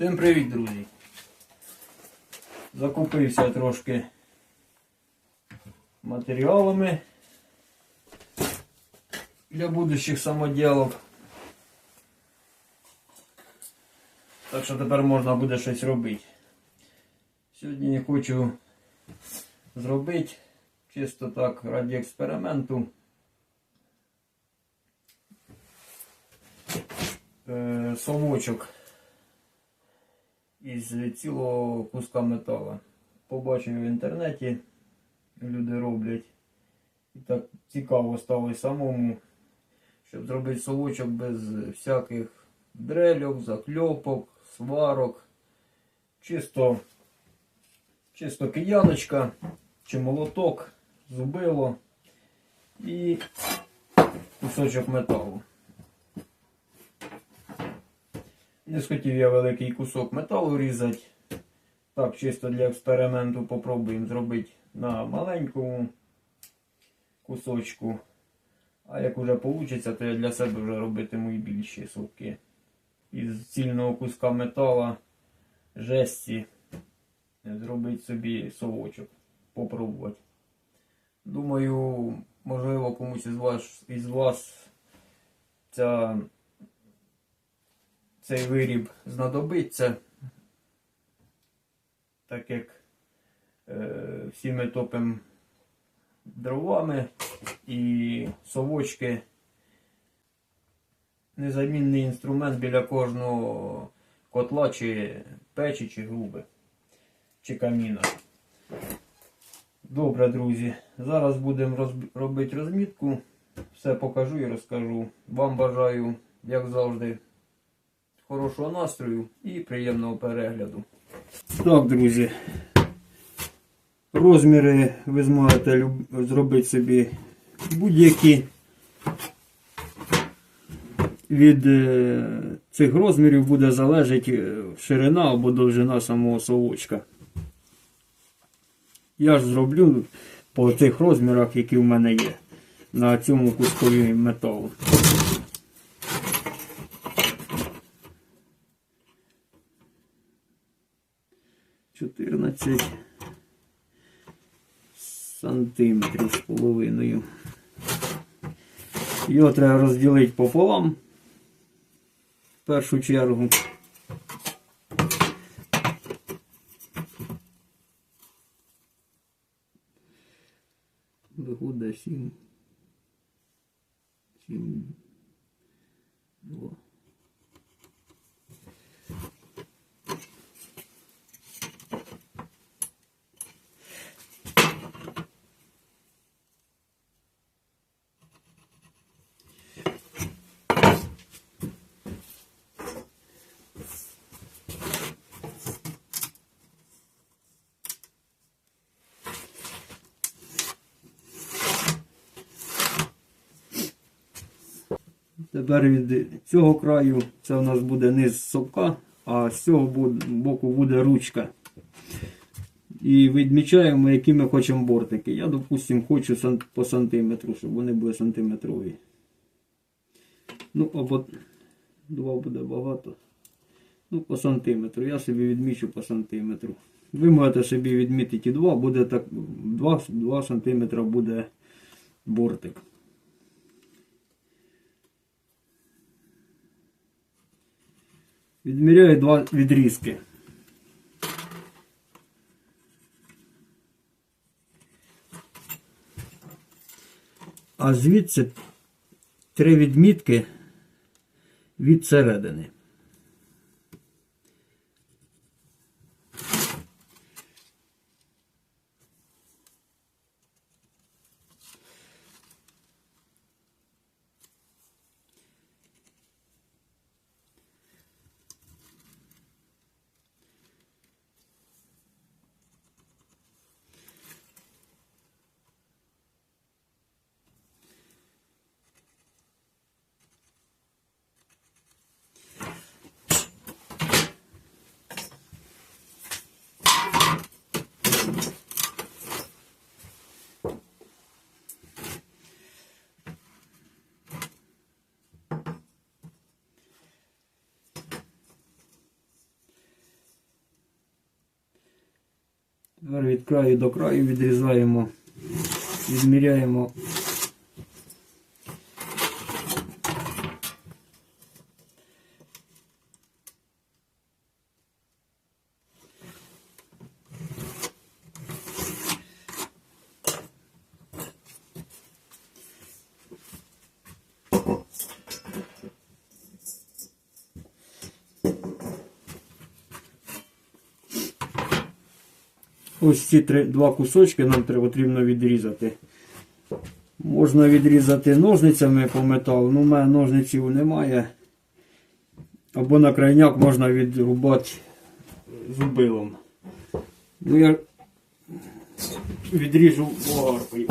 Всім привіт, друзі! Закупився трошки матеріалами для будущих самоділок. Так що тепер можна буде щось робити. Сьогодні я хочу зробити чисто так раді експерименту. е, Совочок із цілого куска металу. Побачив в інтернеті, люди роблять. І так цікаво стало самому, щоб зробити совочок без всяких дрельок, закльопок, сварок. Чисто, чисто кияночка чи молоток, зубило і кусочок металу. Не схотів я великий кусок металу різати. Так, чисто для експерименту попробуємо зробити на маленькому кусочку. А як уже вийде, то я для себе вже робитиму і більші совки. Із цільного куска метала, жесті, зробити собі совочок. Попробувати. Думаю, можливо, комусь із вас, із вас ця цей виріб знадобиться, так як е, всі ми топимо дровами і совочки. Незамінний інструмент біля кожного котла чи печі, чи груби, чи каміна. Добре, друзі. Зараз будемо розб- робити розмітку. Все покажу і розкажу. Вам бажаю, як завжди, хорошого настрою і приємного перегляду. Так, друзі. Розміри ви зможете зробити собі будь-які. Від е, цих розмірів буде залежати е, ширина або довжина самого совочка. Я ж зроблю по тих розмірах, які в мене є. На цьому кускові металу. Чотирнадцять сантиметрів з половиною. Його треба розділити пополам в першу чергу. Виходить сім. Сім. Два. Тепер від цього краю це у нас буде низ совка, а з цього боку буде ручка. І відмічаємо, які ми хочемо бортики. Я, допустимо, хочу по сантиметру, щоб вони були сантиметрові. Ну, або два буде багато. Ну, по сантиметру. Я собі відмічу по сантиметру. Ви можете собі відмітити 2, буде так 2, 2 сантиметра буде бортик. Відміряю два відрізки. А звідси три відмітки від середини. Тепер від краю до краю відрізаємо, відміряємо. Ось ці три, два кусочки нам потрібно відрізати. Можна відрізати ножницями по металу, ну у мене ножниців немає. Або на крайняк можна відрубати зубилом. Ну я відріжу болгаркою.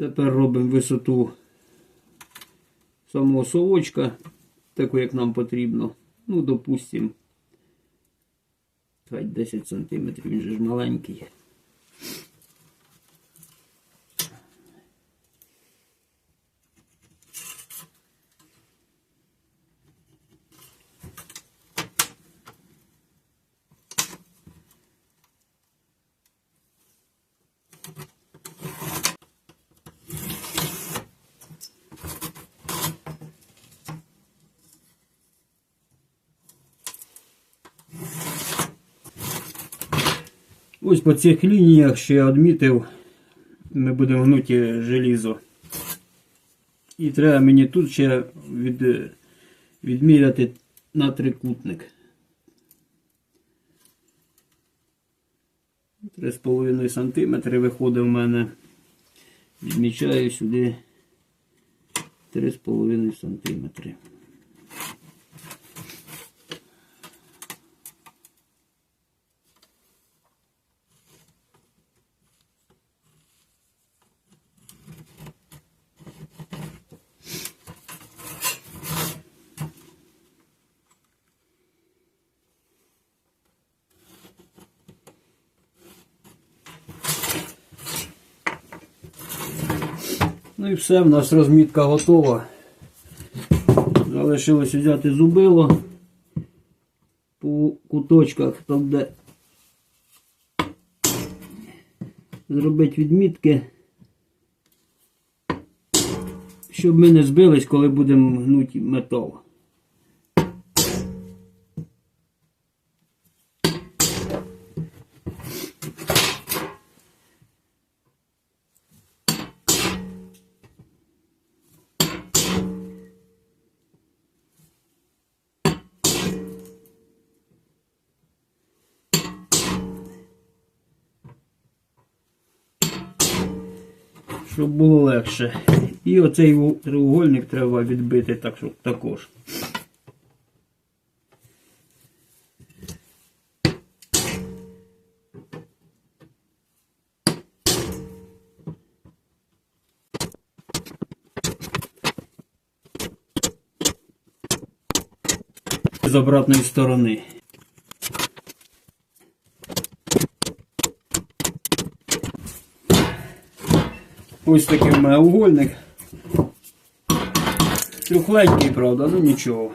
Тепер робимо висоту самого совочка, таку як нам потрібно. Ну, допустимо, хай 10 см, він же ж маленький. Ось по цих лініях, що я відмітив, ми будемо гнуті желізо. І треба мені тут ще від, відміряти на трикутник. 3,5 см виходить в мене. Відмічаю сюди 3,5 см. Ну і все, в нас розмітка готова. Залишилось взяти зубило по куточках, там де зробити відмітки, щоб ми не збились, коли будемо гнути метал. Щоб було легше. І оцей треугольник треба відбити так, щоб також. З обратної сторони. Ось такий в мене угольник. Трюхленький, правда, ну нічого.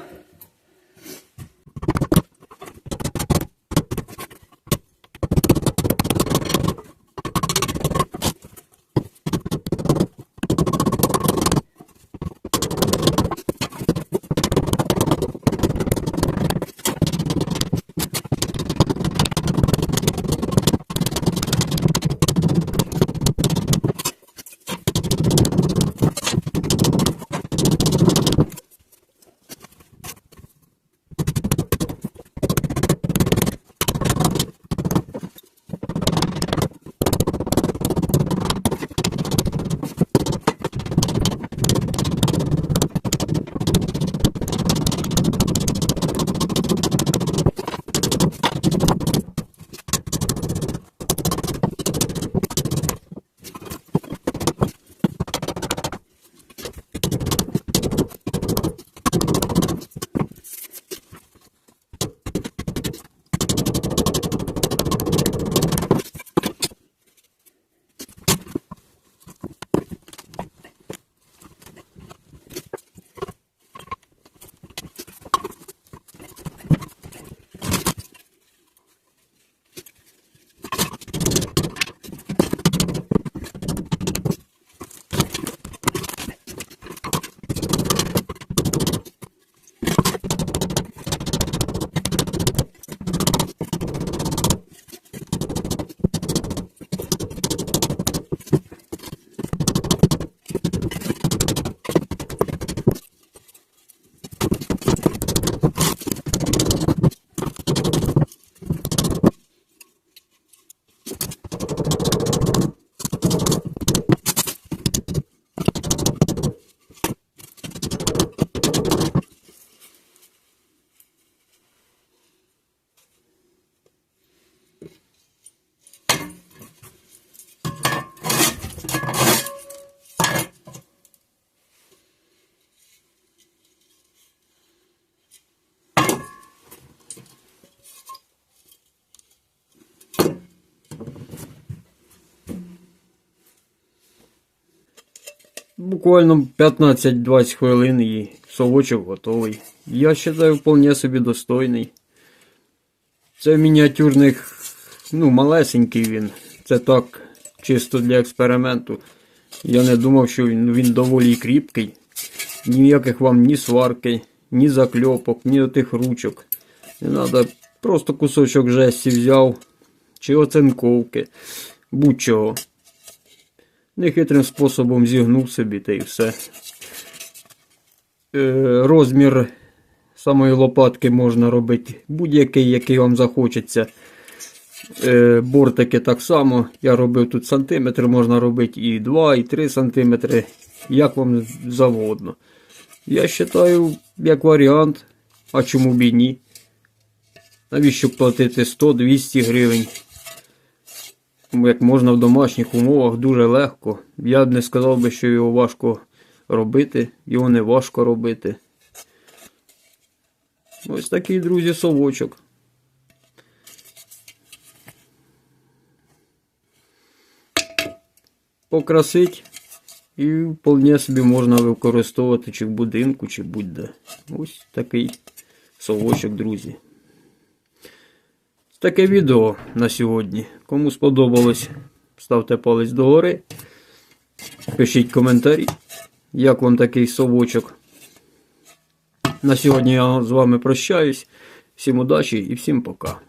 Буквально 15-20 хвилин і совочок готовий. Я вважаю, вполне собі достойний. Це мініатюрних, ну, малесенький він. Це так, чисто для експерименту. Я не думав, що він, він доволі кріпкий. Ніяких вам ні сварки, ні закльопок, ні отих ручок. Не треба, просто кусочок жесті взяв, чи оцинковки, будь-чого. Нехитрим способом зігнув собі та і все. Е, розмір самої лопатки можна робити будь-який, який вам захочеться. Е, бортики так само. Я робив тут сантиметр, можна робити і 2, і 3 сантиметри, як вам завгодно. Я вважаю, як варіант, а чому б і ні. Навіщо платити 100-200 гривень? Як можна в домашніх умовах дуже легко. Я б не сказав би, що його важко робити, його не важко робити. Ось такий, друзі, совочок. Покрасить і вполне собі можна використовувати чи в будинку, чи будь-де. Ось такий совочок, друзі. Таке відео на сьогодні. Кому сподобалось, ставте палець догори. Пишіть коментарі, як вам такий совочок. На сьогодні я з вами прощаюсь. Всім удачі і всім пока.